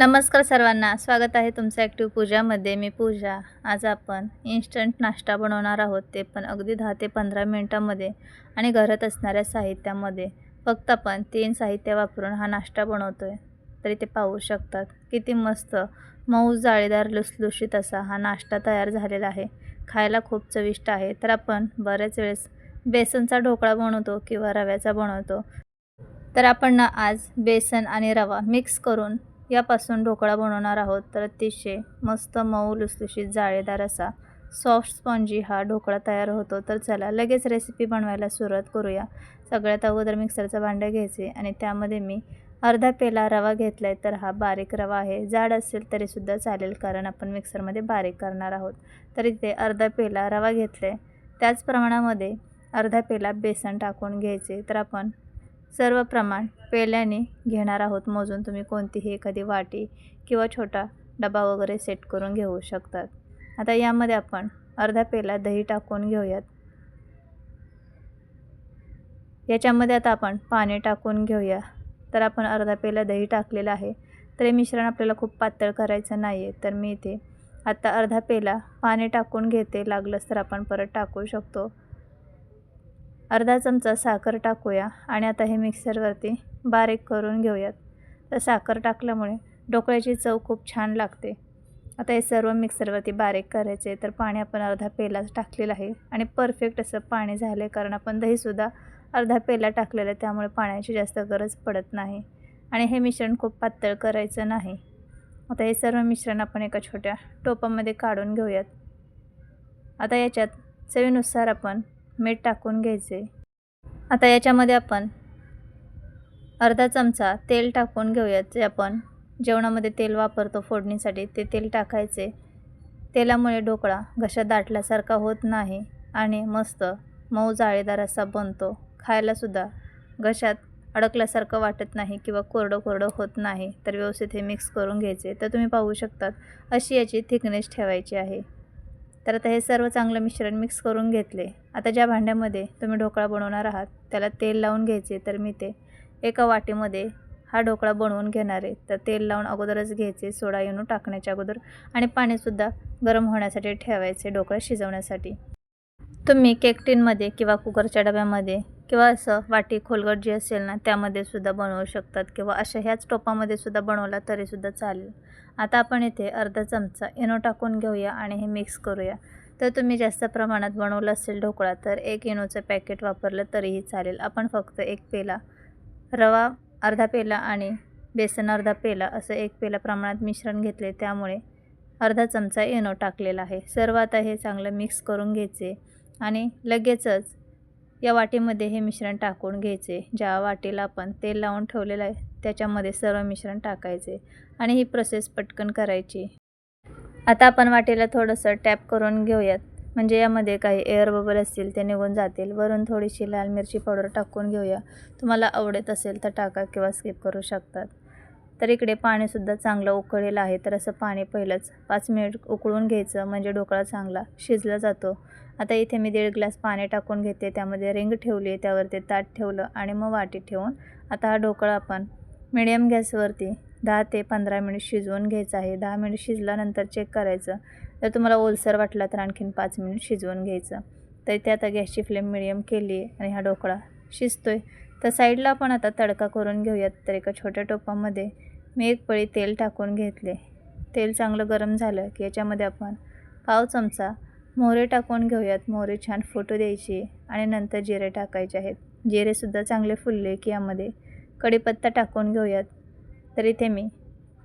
नमस्कार सर्वांना. स्वागत आहे तुमचं ॲक्टिव्ह पूजामध्ये. मी पूजा. आज आपण इन्स्टंट नाश्ता बनवणार आहोत ते पण अगदी दहा ते पंधरा मिनटामध्ये आणि घरात असणाऱ्या साहित्यामध्ये. फक्त आपण तीन साहित्य वापरून हा नाश्ता बनवतो आहे तरी ते पाहू शकतात. किती मस्त मऊ जाळीदार लुसलुशीत असा हा नाश्ता तयार झालेला आहे. खायला खूप चविष्ट आहे. तर आपण बऱ्याच वेळेस बेसनचा ढोकळा बनवतो किंवा रव्याचा बनवतो. तर आपण ना आज बेसन आणि रवा मिक्स करून यापासून ढोकळा बनवणार आहोत तर अतिशय मस्त मऊ लुसलुशीत जाळेदार असा सॉफ्ट स्पॉन्जी हा ढोकळा तयार होतो. तर चला लगेच रेसिपी बनवायला सुरुवात करूया. सगळ्यात अगोदर मिक्सरचं भांडं घ्यायचे आणि त्यामध्ये मी अर्धा पेला रवा घेतला आहे तर हा बारीक रवा आहे. जाड असेल तरीसुद्धा चालेल कारण आपण मिक्सरमध्ये बारीक करणार आहोत. तर इथे अर्धा पेला रवा घेतला आहे त्याच प्रमाणामध्ये अर्धा पेला बेसन टाकून घ्यायचे. तर आपण सर्व प्रमाण पेल्याने घेणार आहोत. मोजून तुम्ही कोणतीही एखादी वाटी किंवा छोटा डबा वगैरे सेट करून घेऊ शकतात. आता यामध्ये आपण अर्धा पेला दही टाकून घेऊयात. याच्यामध्ये आता आपण पाणी टाकून घेऊया. तर आपण अर्धा पेला दही टाकलेलं आहे. तर हे मिश्रण आपल्याला खूप पातळ करायचं नाही आहे तर मी इथे आता अर्धा पेला पाणी टाकून घेते. लागलंच तर आपण परत टाकू शकतो. अर्धा चमचा साखर टाकूया आणि आता हे मिक्सरवरती बारीक करून घेऊयात. तर साखर टाकल्यामुळे ढोकळ्याची चव खूप छान लागते. आता हे सर्व मिक्सरवरती बारीक करायचे तर पाणी आपण अर्धा पेलाच टाकलेलं आहे आणि परफेक्ट असं पाणी झालं आहे कारण आपण दहीसुद्धा अर्धा पेला टाकलेलं आहे त्यामुळे पाण्याची जास्त गरज पडत नाही. आणि हे मिश्रण खूप पातळ करायचं नाही. आता हे सर्व मिश्रण आपण एका छोट्या टोपामध्ये काढून घेऊयात. आता याच्यात चवीनुसार आपण मीठ टाकून घ्यायचे. आता याच्यामध्ये आपण अर्धा चमचा तेल टाकून घेऊयात. जे आपण जेवणामध्ये तेल वापरतो फोडणीसाठी ते तेल टाकायचे. तेलामुळे ढोकळा घशात दाटल्यासारखा होत नाही आणि मस्त मऊ जाळीदार असा बनतो. खायलासुद्धा घशात अडकल्यासारखं वाटत नाही किंवा कोरडं कोरडं होत नाही तर व्यवस्थित हे मिक्स करून घ्यायचे. तर तुम्ही पाहू शकतात अशी याची थिकनेस ठेवायची आहे. तर आता हे सर्व चांगलं मिश्रण मिक्स करून घेतले. आता ज्या भांड्यामध्ये तुम्ही ढोकळा बनवणार आहात त्याला तेल लावून घ्यायचे तर मी ते एका वाटीमध्ये हा ढोकळा बनवून घेणार आहे. तर तेल लावून अगोदरच घ्यायचे सोडा येणू टाकण्याच्या अगोदर आणि पाणीसुद्धा गरम होण्यासाठी ठेवायचे ढोकळा शिजवण्यासाठी. तुम्ही केक टिनमध्ये किंवा कुकरच्या डब्यामध्ये किंवा असं वाटी खोलगट जी असेल ना त्यामध्ये सुद्धा बनवू शकतात किंवा अशा ह्याच टोपामध्ये सुद्धा बनवला तरीसुद्धा चालेल. आता आपण इथे अर्धा चमचा इनो टाकून घेऊया आणि हे मिक्स करूया. तर तुम्ही जास्त प्रमाणात बनवलं असेल ढोकळा तर एक इनोचं पॅकेट वापरलं तरीही चालेल. आपण फक्त एक पेला रवा अर्धा पेला आणि बेसन अर्धा पेला असं एक पेला प्रमाणात मिश्रण घेतले. त्यामुळे अर्धा चमचा इनो टाकलेला आहे. सर्व आता हे चांगलं मिक्स करून घ्यायचे आणि लगेचच या वाटीमध्ये हे मिश्रण टाकून घ्यायचे. ज्या वाटीला आपण तेल लावून ठेवलेलं आहे त्याच्यामध्ये सर्व मिश्रण टाकायचे आणि ही प्रोसेस पटकन करायची. आता आपण वाटीला थोडंसं टॅप करून घेऊयात. म्हणजे यामध्ये काही एअर बबल असतील ते निघून जातील. वरून थोडीशी लाल मिरची पावडर टाकून घेऊया. तुम्हाला आवडत असेल तर टाका किंवा स्किप करू शकतात. तर इकडे पाणीसुद्धा चांगलं उकळलेलं आहे. तर असं पाणी पहिलंच पाच मिनिट उकळून घ्यायचं म्हणजे ढोकळा चांगला शिजला जातो. आता इथे मी दीड ग्लास पाणी टाकून घेते त्यामध्ये रिंग ठेवली त्यावरती ताट ठेवलं आणि मग वाटी ठेवून आता हा ढोकळा आपण मिडियम गॅसवरती दहा ते पंधरा मिनिट शिजवून घ्यायचं आहे. दहा मिनिट शिजल्यानंतर चेक करायचं. जर तुम्हाला ओलसर वाटला तर आणखीन पाच मिनिट शिजवून घ्यायचं. तर इथे आता गॅसची फ्लेम मिडियम केली आहे आणि हा ढोकळा शिजतो आहे तर साईडला आपण आता तडका करून घेऊयात तर एका छोट्या टोपामध्ये मी एक पळी तेल टाकून घेतले. तेल चांगलं गरम झालं की याच्यामध्ये आपण पाव चमचा मोहरे टाकून घेऊयात. मोहरे छान फोटो द्यायची आणि नंतर जिरे टाकायचे आहेत. जिरेसुद्धा चांगले फुलले की यामध्ये कढीपत्ता टाकून घेऊयात. तर इथे मी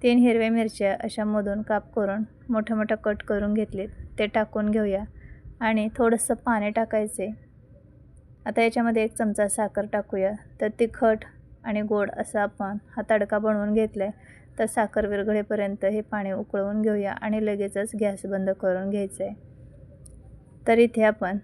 तीन हिरव्या मिरच्या अशा मधून काप करून मोठं मोठं कट करून घेतलेत. ते टाकून घेऊया आणि थोडंसं पाणी टाकायचे. आता याच्यामध्ये एक चमचा साखर टाकूया. तर तिखट आणि गोड असं आपण हा तडका बनवून घेतला आहे तर साखर विरघळेपर्यंत हे पाणी उकळवून घेऊया आणि लगेचच गॅस बंद करून घ्यायचं आहे तर इथे आपण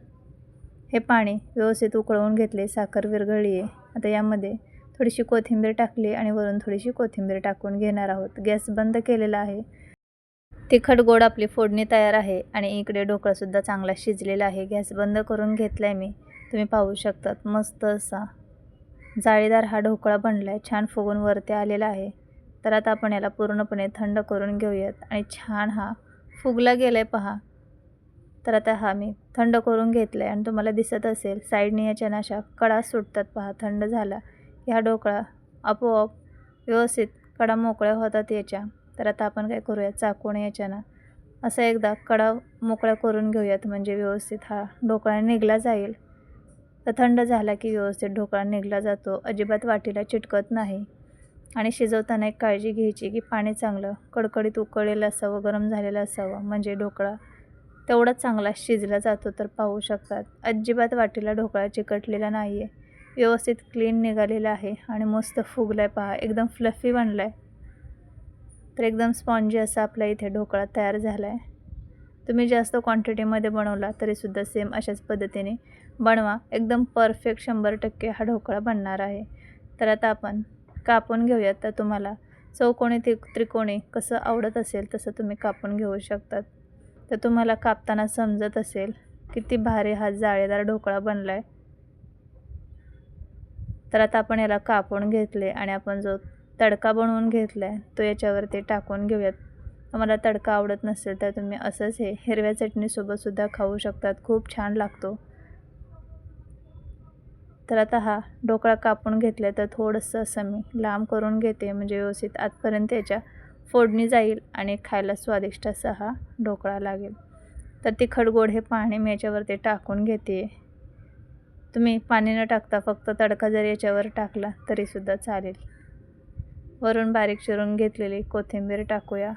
हे पाणी व्यवस्थित उकळवून घेतले साखर विरघळली आहे आता यामध्ये थोडीशी कोथिंबीर टाकली आणि वरून थोडीशी कोथिंबीर टाकून घेणार आहोत. गॅस बंद केलेला आहे. तिखट गोड आपली फोडणी तयार आहे आणि इकडे ढोकळासुद्धा चांगला शिजलेला आहे. गॅस बंद करून घेतला आहे मी. तुम्ही पाहू शकतात मस्त असा जाळीदार हा ढोकळा बनला आहे छान फुगून वरती आलेला आहे. तर आता आपण याला पूर्णपणे थंड करून घेऊयात. आणि छान हा फुगला गेला आहे पहा. तर आता हा मी थंड करून घेतला आहे आणि तुम्हाला दिसत असेल साईडने याच्या नाशा कडा सुटतात पहा थंड झाला. ह्या ढोकळा आपोआप व्यवस्थित कडा मोकळ्या होतात याच्या. तर आता आपण काय करूया चाकून याच्यानं असं एकदा कडा मोकळ्या करून घेऊयात म्हणजे व्यवस्थित हा ढोकळा निघला जाईल. तर थंड झाला की व्यवस्थित ढोकळा निघला जातो. अजिबात वाटीला चिटकत नाही. आणि शिजवताना एक काळजी घ्यायची की पाणी चांगलं कडकडीत उकळलेलं असावं गरम झालेलं असावं. म्हणजे ढोकळा तेवढाच चांगला शिजला जातो तर पाहू शकतात. अजिबात वाटीला ढोकळा चिकटलेला नाही आहे व्यवस्थित क्लीन निघालेला आहे आणि मस्त फुगला आहे पहा. एकदम फ्लफी बनला आहे तर एकदम स्पॉन्जी असा आपला इथे ढोकळा तयार झाला आहे तुम्ही जास्त क्वांटिटीमध्ये बनवला तरीसुद्धा सेम अशाच पद्धतीने. बनवा. एकदम परफेक्ट शंभर टक्के हा ढोकळा बनणार आहे. तर आता आपण कापून घेऊयात. तर तुम्हाला चौकोणी त्रि त्रिकोणी कसं आवडत असेल तसं तुम्ही कापून घेऊ शकतात. तर तुम्हाला कापताना समजत असेल किती भारी हा जाळेदार ढोकळा बनला आहे तर आता आपण याला कापून घेतले आणि आपण जो तडका बनवून घेतला आहे तो याच्यावरती टाकून घेऊयात. तुम्हाला तडका आवडत नसेल तर तुम्ही असंच हे हिरव्या चटणीसोबतसुद्धा खाऊ शकतात. खूप छान लागतो. तर आता हा ढोकळा कापून घेतला तर थोडंसं असं मी लांब करून घेते म्हणजे व्यवस्थित आतपर्यंत याच्या फोडणी जाईल आणि खायला स्वादिष्ट असा हा ढोकळा लागेल. तर तिखट गोड हे पाणी मी याच्यावरती टाकून घेते. तुम्ही पाणी न टाकता फक्त तडका जरी याच्यावर टाकला तरीसुद्धा चालेल. वरून बारीक चिरून घेतलेली कोथिंबीर टाकूया.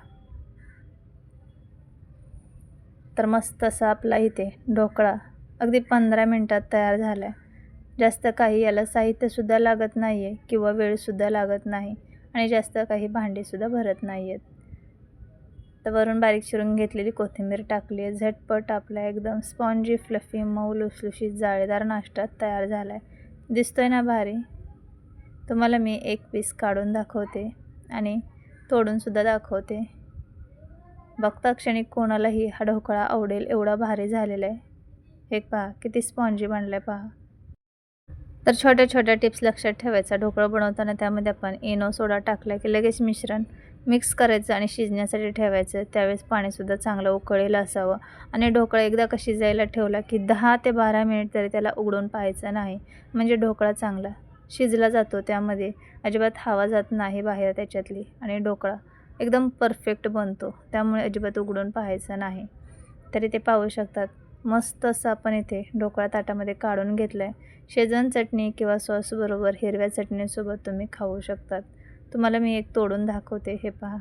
तर मस्त असा आपला इथे ढोकळा अगदी पंधरा मिनटात तयार झाला आहे जास्त काही याला साहित्यसुद्धा लागत नाही आहे किंवा वेळसुद्धा लागत नाही आणि जास्त काही भांडीसुद्धा भरत नाही आहेत तर वरून बारीक चिरून घेतलेली कोथिंबीर टाकली आहे. झटपट आपला एकदम स्पॉन्जी फ्लफी मऊ लुसलुशीत जाळीदार नाश्ता तयार झाला आहे दिसतो आहे ना भारी? तुम्हाला मी एक पीस काढून दाखवते आणि तोडूनसुद्धा दाखवते. बघता क्षणी कोणालाही हा ढोकळा आवडेल एवढा भारी झालेला आहे हे पहा किती स्पॉन्जी बनलं आहे पहा. तर छोट्या छोट्या टिप्स लक्षात ठेवायचा. ढोकळा बनवताना त्यामध्ये आपण इनो सोडा टाकला की लगेच मिश्रण मिक्स करायचं आणि शिजण्यासाठी ठेवायचं. त्यावेळेस पाणीसुद्धा चांगलं उकळलेलं असावं. आणि ढोकळा एकदा का शिजायला ठेवला की दहा ते बारा मिनिट तरी त्याला उघडून पाहायचं नाही. म्हणजे ढोकळा चांगला शिजला जातो त्यामध्ये. अजिबात हवा जात नाही बाहेर त्याच्यातली आणि ढोकळा एकदम परफेक्ट बनतो. त्यामुळे अजिबात उघडून पाहायचं नाही. तरी ते पाहू शकतात. मस्त असं आपण इथे ढोकळा ताटामध्ये काढून घेतलं आहे शेजन चटणी किंवा सॉसबरोबर हिरव्या चटणीसोबत तुम्ही खाऊ शकतात. तुम्हाला मी एक तोडून दाखवते हे पहा.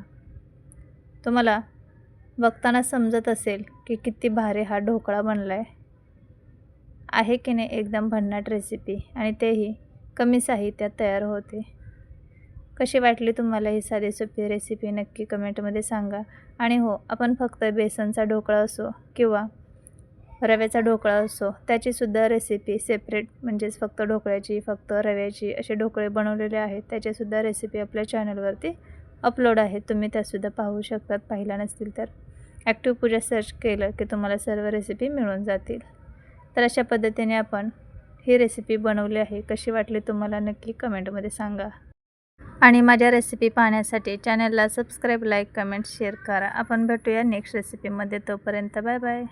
तुम्हाला बघताना समजत असेल की किती भारी हा ढोकळा बनला आहे आहे की नाही एकदम भन्नाट रेसिपी आणि तेही कमी साहित्यात तयार होते. कशी वाटली तुम्हाला ही साधी सोपी रेसिपी नक्की कमेंटमध्ये सांगा. आणि हो आपण फक्त बेसनचा ढोकळा असो किंवा रव्याचा ढोकळा असो त्याचीसुद्धा रेसिपी सेपरेट म्हणजेच फक्त ढोकळ्याची फक्त रव्याची असे ढोकळे बनवलेले आहेत. त्याचेसुद्धा रेसिपी आपल्या चॅनलवरती अपलोड आहेत. तुम्ही त्यासुद्धा पाहू शकतात. पाहिला नसतील तर. ॲक्टिव्ह पूजा सर्च केलं की तुम्हाला सर्व रेसिपी मिळून जातील. तर अशा पद्धतीने आपण ही रेसिपी बनवली आहे. कशी वाटली तुम्हाला नक्की कमेंटमध्ये सांगा. आणि माझ्या रेसिपी पाहण्यासाठी चॅनलला सबस्क्राईब लाईक कमेंट शेअर करा. आपण भेटूया नेक्स्ट रेसिपीमध्ये तोपर्यंत बाय बाय